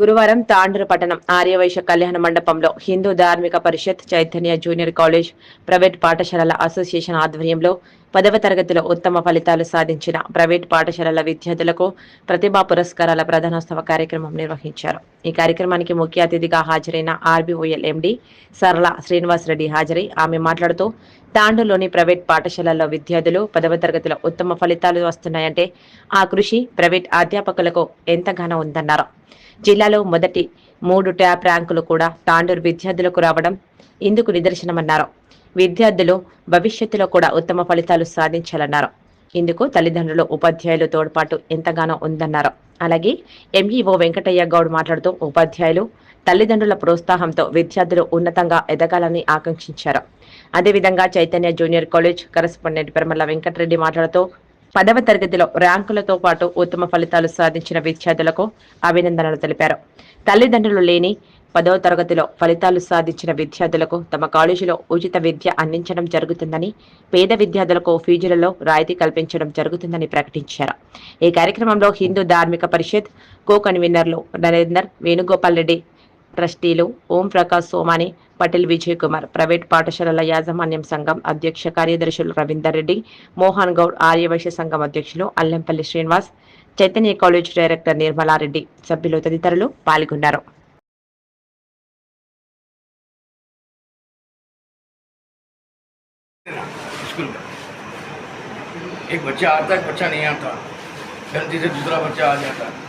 గురువారం తాండూరు పట్టణం ఆర్యవైశ్య కళ్యాణ మండపంలో Hindu Dharmika Parishad Chaitanya junior college private పాఠశాలల అసోసియేషన్ ఆధ్వర్యంలో పదవ తరగతిలో ఉత్తమ ఫలితాలు సాధించిన ప్రైవేట్ పాఠశాలల విద్యార్థులకు ప్రతిభా పురస్కారాల ప్రధానోత్సవ కార్యక్రమం నిర్వహించారు. ఈ కార్యక్రమానికి ముఖ్య అతిథిగా హాజరైన ఆర్బీఓఎల్ ఎండి సరళ శ్రీనివాస్ రెడ్డి హాజరై ఆమె మాట్లాడుతూ తాండూరులోని ప్రైవేట్ పాఠశాలల్లో విద్యార్థులు పదవ తరగతిలో ఉత్తమ ఫలితాలు వస్తున్నాయంటే ఆ కృషి ప్రైవేట్ అధ్యాపకులకు ఎంతగానో ఉందన్నారు. జిల్లాలో మొదటి మూడు ట్యాప్ ర్యాంకులు కూడా తాండూరు విద్యార్థులకు రావడం ఇందుకు నిదర్శనమన్నారు. విద్యార్థులు భవిష్యత్తులో కూడా ఉత్తమ ఫలితాలు సాధించాలన్నారు. ఇందుకు తల్లిదండ్రులు ఉపాధ్యాయులు తోడ్పాటు ఎంతగానో ఉందన్నారు. అలాగే ఎంఈఓ వెంకటయ్య గౌడ్ మాట్లాడుతూ ఉపాధ్యాయులు తల్లిదండ్రుల ప్రోత్సాహంతో విద్యార్థులు ఉన్నతంగా ఎదగాలని ఆకాంక్షించారు. అదేవిధంగా Chaitanya junior college correspondent Peramalla Venkatareddy మాట్లాడుతూ పదవ తరగతిలో ర్యాంకులతో పాటు ఉత్తమ ఫలితాలు సాధించిన విద్యార్థులకు అభినందనలు తెలిపారు. తల్లిదండ్రులు లేని పదవ తరగతిలో ఫలితాలు సాధించిన విద్యార్థులకు తమ కాలేజీలో ఉచిత విద్య అందించడం జరుగుతుందని పేద విద్యార్థులకు ఫీజులలో రాయితీ కల్పించడం జరుగుతుందని ప్రకటించారు. ఈ కార్యక్రమంలో హిందూ ధార్మిక పరిషత్ కో కన్వీనర్లు నరేందర్ వేణుగోపాల్ రెడ్డి ట్రస్టీలు ఓం ప్రకాష్ సోమాని పటేల్ విజయ్ కుమార్ ప్రైవేట్ పాఠశాలల యాజమాన్యం సంఘం అధ్యక్ష కార్యదర్శులు రవీందర్ రెడ్డి మోహన్ గౌడ్ ఆర్యవైశ్య సంఘం అధ్యక్షులు అల్లంపల్లి శ్రీనివాస్ చైతన్య కాలేజ్ డైరెక్టర్ నిర్మలారెడ్డి సభ్యులు తదితరులు పాల్గొన్నారు स्कूल में एक बच्चा आता है बच्चा नहीं आता गलती से दूसरा बच्चा आ जाता है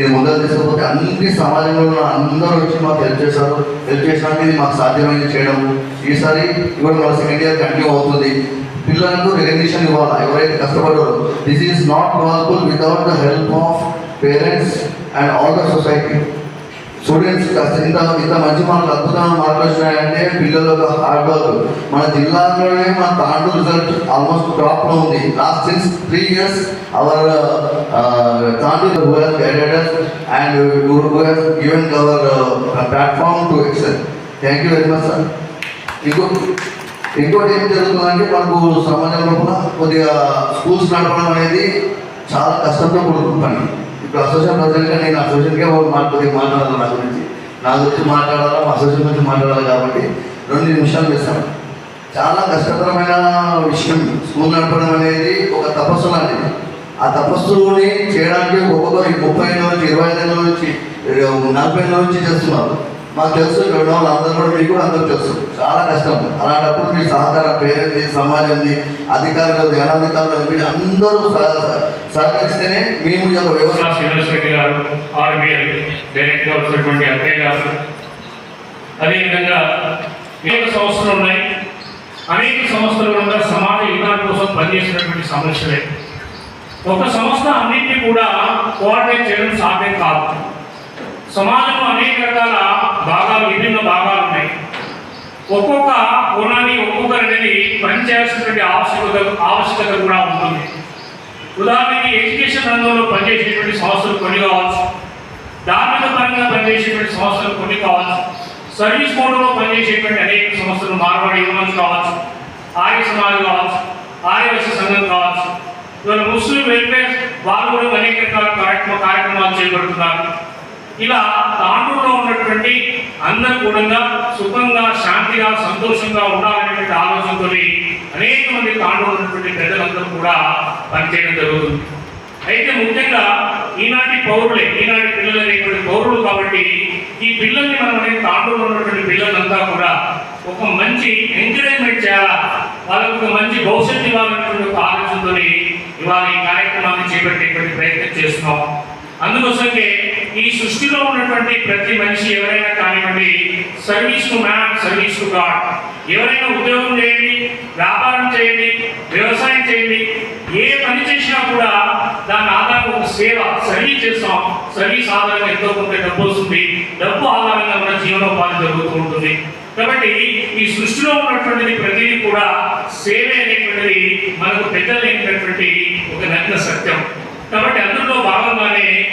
ఇది ముందర తీసుకపోతే అన్ని సమాజంలో ఉన్న అందరూ వచ్చి మాకు హెల్ప్ చేశారు. హెల్ప్ చేసినాక ఇది మాకు సాధ్యమైంది చేయడం ఈసారి ఇవాళ మన సెకండ్ ఇయర్ కంటిన్యూ అవుతుంది. పిల్లలకు రికగ్నిషన్ ఇవ్వాలి? ఎవరైతే కష్టపడ్డారో? This is not possible without the help of parents and all the society students ఇంత ఇంత మంచి మాటలు అద్భుతంగా మాట్లాడుతున్నాయంటే పిల్లలకు హార్డ్ వర్క్ మన జిల్లాలోనే మన తాండూరు రిజల్ట్ ఆల్మోస్ట్ టాప్లో ఉంది. Last since three years our Tandur who has guided us and who who has given our thank you very much sir ఇంకో ఇంకోటి ఏం జరుగుతుందంటే మనకు సమాజంలో కూడా కొద్దిగా స్కూల్స్ నడపడం అనేది చాలా కష్టంతో కూడుకున్న పని. ఇప్పుడు అసోసియేషన్ ప్రెసిడెంట్గా నేను అసోసియేషన్గా మాకు కొద్దిగా మాట్లాడాలి నా గురించి. నా గురించి మాట్లాడాలా? మా అసోసియేషన్ గురించి మాట్లాడాలి కాబట్టి రెండు నిమిషాలు చేస్తాను. చాలా కష్టతరమైన విషయం. స్కూల్ నడపడం అనేది ఒక తపస్సు లాంటిది. ఆ తపస్సుని చేయడానికి ఒక్కొక్క ముప్పై నుంచి ఇరవై ఐదు నుంచి నలభై నుంచి చేస్తున్నారు. మాకు తెలుసు ఇక్కడ ఉన్న వాళ్ళందరూ కూడా మీకు కూడా అందరూ తెలుసు. చాలా కష్టం. అలాంటప్పుడు మీ సహకారం పేరెంట్ది సమాజంది అధికారులు జ్ఞానాధికారులు మీరు అందరూ సహకరిస్తేనే మేము యొక్క వ్యవస్థ చంద్రశేఖర్ గారు ఆర్బీఎల్ డైరెక్టర్ వచ్చినటువంటి అక్కయ్య గారు అదేవిధంగా అనేక సంస్థలు ఉన్నాయి. అనేక సంస్థలు కూడా సమాజ యుద్ధాల కోసం పనిచేసినటువంటి సమస్యలే ఒక సంస్థ అన్నింటినీ కూడా కోఆర్డినేట్ చేయడం సాధ్యం కాదు. సమాజంలో అనేక రకాల భాగాలు విభిన్న భాగాలు ఉన్నాయి. ఒక్కొక్క కోణాన్ని ఒక్కొక్క అనేది పనిచేయాల్సినటువంటి ఆవశ్యకత ఆవశ్యకత కూడా ఉంటుంది. ఉదాహరణకి ఎడ్యుకేషన్ రంగంలో పనిచేసేటువంటి సంస్థలు కొన్ని కావచ్చు. ధార్మిక పరంగా పనిచేసేటువంటి సంస్థలు కొన్ని కావచ్చు. సర్వీస్ మోడ్లో పనిచేసేటువంటి అనేక సంస్థలు మార్వాడి యువన్స్ కావచ్చు ఆర్య సమాజ్ కావచ్చు ఆర్యవైశ్య సంఘం కావచ్చు. ఇవాళ ముస్లిం వెల్ఫేర్ వాళ్ళు కూడా అనేక రకాల కార్యక్రమ కార్యక్రమాలు చేపడుతున్నారు. ఇలా తాండూరులో ఉన్నటువంటి అందరూ కూడా సుఖంగా శాంతిగా సంతోషంగా ఉండాలనేటువంటి ఆలోచనతో అనేక మంది తాండూరు ఉన్నటువంటి పెద్దలందరూ కూడా పనిచేయడం జరుగుతుంది. అయితే ముఖ్యంగా ఈనాటి పౌరులే ఈనాటి పిల్లలు అనేటువంటి పౌరులు కాబట్టి ఈ పిల్లల్ని మనం అనేది తాండూరులో ఉన్నటువంటి పిల్లలంతా కూడా ఒక మంచి ఎంకరేజ్మెంట్ చేయాలా? వాళ్ళకు ఒక మంచి భవిష్యత్తు ఇవ్వాలనేటువంటి ఒక ఆలోచనతో ఇవాళ ఈ కార్యక్రమాన్ని చేపట్టేటువంటి ప్రయత్నం చేస్తున్నాం. అందుకోసమే ఈ సృష్టిలో ఉన్నటువంటి ప్రతి మనిషి ఎవరైనా కానివ్వండి service to man service to God ఎవరైనా ఉద్యోగం చేయండి వ్యాపారం చేయండి వ్యవసాయం చేయండి ఏ పని చేసినా కూడా దాని ఆధారంగా ఒక సేవ. సర్వీస్ చేస్తాం. సర్వీస్ ఆధారంగా ఎంతో కొంత డబ్బు వస్తుంది. డబ్బు ఆధారంగా మన జీవనోపాధి జరుగుతూ ఉంటుంది. కాబట్టి ఈ సృష్టిలో ఉన్నటువంటిది ప్రతిదీ కూడా సేవ అనేటువంటిది మనకు పెద్దలైనటువంటి ఒక నగ్న సత్యం. కాబట్టి అందులో భాగంగానే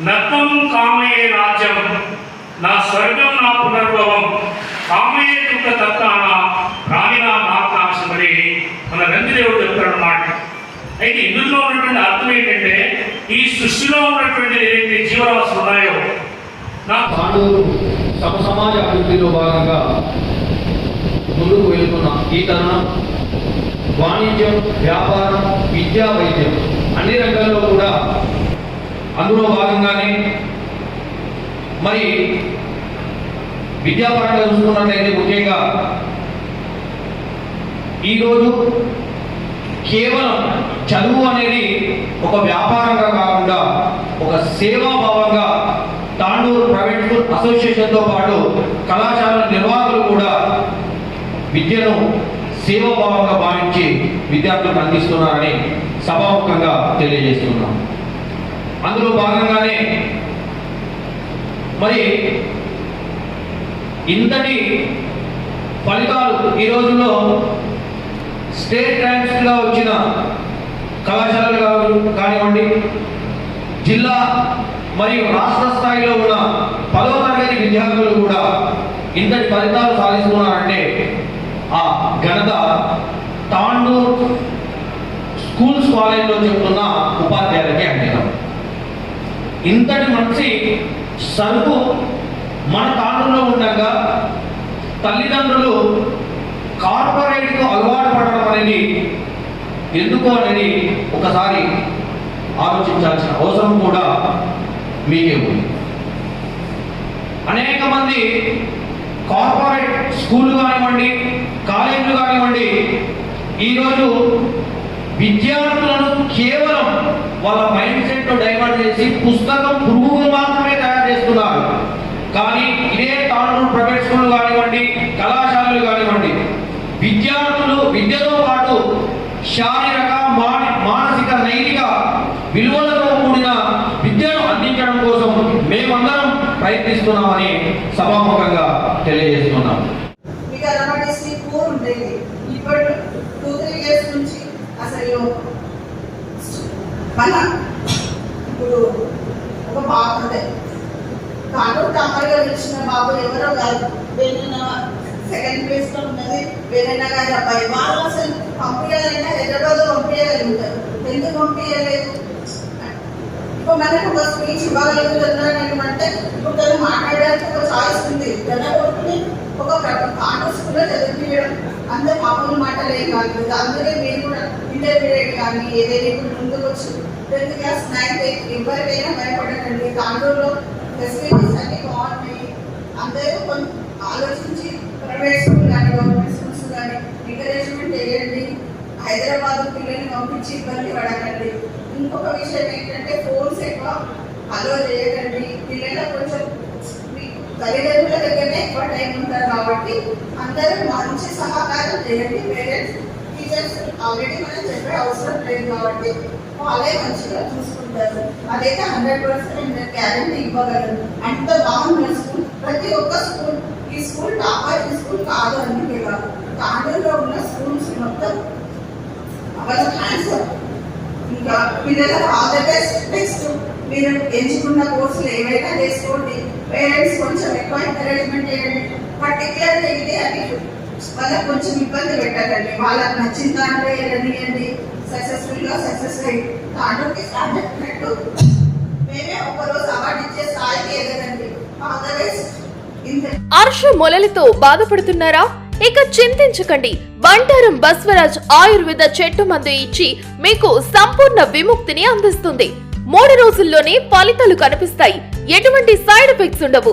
నత్తం కామయే రాజ్యం. నా స్వర్గం నా పునర్భవం. కామయే దుఃఖ తత్తాన ప్రాణినా నాశమని మన రంగిదేవుడు చెప్తాడనమాట అయితే ఇందులో ఉన్నటువంటి అర్థం ఏంటంటే ఈ సృష్టిలో ఉన్నటువంటి ఏదైతే జీవరాశులు ఉన్నాయో నా పాండవులు సమ సమాజ అభివృద్ధిలో భాగంగా ముందుకు వెళ్తున్న ఈ తరుణం వాణిజ్యం వ్యాపారం విద్యా వైద్యం అన్ని రంగాల్లో కూడా అందులో భాగంగానే మరి విద్యాపరంగా చూసుకున్నట్లయితే ముఖ్యంగా ఈరోజు కేవలం చదువు అనేది ఒక వ్యాపారంగా కాకుండా ఒక సేవాభావంగా తాండూరు ప్రైవేట్ స్కూల్ అసోసియేషన్తో పాటు కళాశాల నిర్వాహకులు కూడా విద్యను సేవాభావంగా భావించి విద్యార్థులకు అందిస్తున్నారని సభాముఖంగా తెలియజేస్తున్నాం. అందులో భాగంగానే మరి ఇంతటి ఫలితాలు ఈ రోజుల్లో స్టేట్ ర్యాంక్స్గా వచ్చిన కళాశాలలు కానివ్వండి జిల్లా మరియు రాష్ట్ర స్థాయిలో ఉన్న పదవ తరగతి విద్యార్థులు కూడా ఇంతటి ఫలితాలు సాధిస్తున్నారంటే ఆ ఘనత తాండూర్ స్కూల్స్ కాలేజ్లో చెప్తున్నా ఇంతటి మంచి సరుకు మన కాలంలో ఉండగా తల్లిదండ్రులు కార్పొరేట్కు అలవాటు పడడం అనేది ఎందుకు అనేది ఒకసారి ఆలోచించాల్సిన అవసరం కూడా మీకే ఉంది. అనేక మంది కార్పొరేట్ స్కూళ్ళు కానివ్వండి కాలేజీలు కానివ్వండి ఈరోజు విద్యార్థులను కేవలం వాళ్ళ మైండ్ సెట్ డైవర్ట్ చేసి పుస్తకం పురుగులు మాత్రమే తయారు చేస్తున్నారు. కానీ ఇదే తాను ప్రైవేట్ స్కూల్ కానివ్వండి కళాశాలలు కానివ్వండి విద్యార్థులు విద్యతో పాటు శారీరక మానసిక నైతిక విలువలతో కూడిన విద్యను అందించడం కోసం మేమందరం ప్రయత్నిస్తున్నామని సభాముఖంగా తెలియజేస్తున్నాం. మీకు ఉండేది ఇప్పుడు టూ త్రీ ఇయర్స్ నుంచి అసలు మన ఇప్పుడు ఒక బాబు ఉండే. కాను తమ్మగా వచ్చిన బాబు ఎవరో కాదు. వేరేనా సెకండ్ ప్లేస్లో ఉన్నది వేరేనా కాదు అబ్బాయి. వాళ్ళు అసలు పంపించాలైనా హైదరాబాద్ పంపించగలుగుతారు. ఎందుకు పంపించలేదు? ఇప్పుడు మనకు ఒక స్పీచ్ ఇవ్వగలుగుతున్నాను అంటే ఇప్పుడు తను మాట్లాడడానికి ఒక చాయిస్ ఉంది. తన ఒక కాంగ్రెస్ స్కూల్లో చదివించడం. అంత మామూలు మాటలే కాదు కదా మీరు కూడా ఇంటర్మీడియట్ కానీ ఏదైనా ఇప్పుడు ముందుకు వచ్చి టెన్త్ క్లాస్ నైన్త్ ఎయిత్ ఎవరికైనా భయపడకండి. కాండూరులో ఫెసిలిటీస్ అన్ని బాగున్నాయి. అందరూ కొంచెం ఆలోచించి ప్రైవేట్ స్కూల్ కానీ గవర్నమెంట్ స్కూల్స్ కానీ ఎంకరేజ్మెంట్ చేయండి. హైదరాబాద్ పిల్లల్ని పంపించి ఇబ్బంది పడకండి. ఇంకొక విషయం ఏంటంటే ఫోన్స్ ఎక్కువ అలో చేయకండి. పిల్లలకు కొంచెం తల్లిదండ్రుల దగ్గరనే ఎక్కువ టైం ఉంటారు కాబట్టి అందరూ మంచి సహకారం చేయండి పేరెంట్స్ టీచర్స్ ఆల్రెడీ మనం చెప్పే అవసరం లేదు కాబట్టి వాళ్ళే మంచిగా చూసుకుంటారు. అదైతే హండ్రెడ్ పర్సెంట్ నేను గ్యారంటీ ఇవ్వగలను. అంత బాగుంది స్కూల్ ప్రతి ఒక్క స్కూల్ ఈ స్కూల్ టాపర్ ఈ స్కూల్ కాదు అని కాదు తాండూరులో ఉన్న స్కూల్స్ మొత్తం వాళ్ళ ఇంకా పిల్లలకు ఆల్ ద బెస్ట్ నెక్స్ట్ మీరు ఎంచుకున్న కోర్సులు ఏవైనా చేసుకోండి. పేరెంట్స్ కొంచెం ఎక్కువ ఎంకరేజ్మెంట్ చేయండి పర్టికులర్గా ఇది అది వాళ్ళకి కొంచెం ఇబ్బంది పెట్టాలండి వాళ్ళకి నచ్చిన దాంట్లో ఏదనియండి సక్సెస్ఫుల్గా సక్సెస్ అయ్యి దాంట్లోకి సాధించినట్టు మేమే ఒకరోజు అవార్డు ఇచ్చే స్థాయికి ఏదనండి అదర్వైజ్ అర్ష మొలలతో బాధపడుతున్నారా? ఇక చింతించకండి. బంటారం బస్వరాజ్ ఆయుర్వేద చెట్టు మందు ఇచ్చి మీకు సంపూర్ణ విముక్తిని అందిస్తుంది. మూడు రోజుల్లోనే ఫలితాలు కనిపిస్తాయి. ఎటువంటి సైడ్ ఎఫెక్ట్స్ ఉండవు.